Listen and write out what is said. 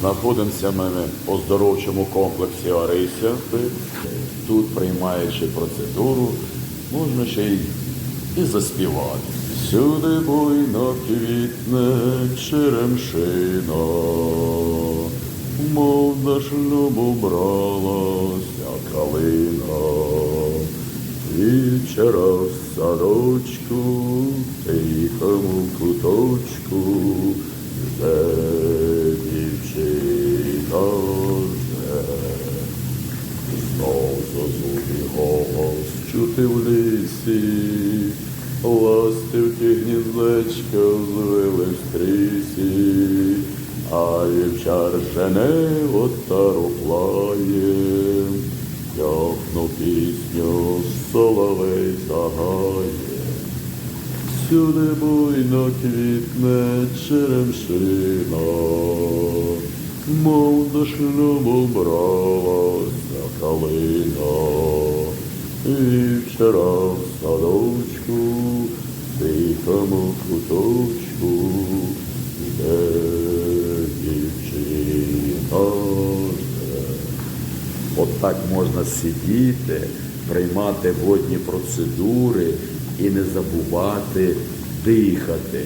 Знаходимося ми в оздоровчому комплексі Арися. Тут, приймаючи процедуру, можна ще й і заспівати. Всюди буйно квітне черемшина, мов до шлюбу бралася калина. І в садочку, Знов зозулі голос чути в лісі, ластивки гніздечка звили в стрісі, а вівчар жене отару плає, тьохну пісню соловей загає. Всюди буйно квітне черемшина, до шлюбу бралася калина. І вчора в садочку, тихому куточку, де дівчина. От так можна сидіти, приймати водні процедури і не забувати дихати.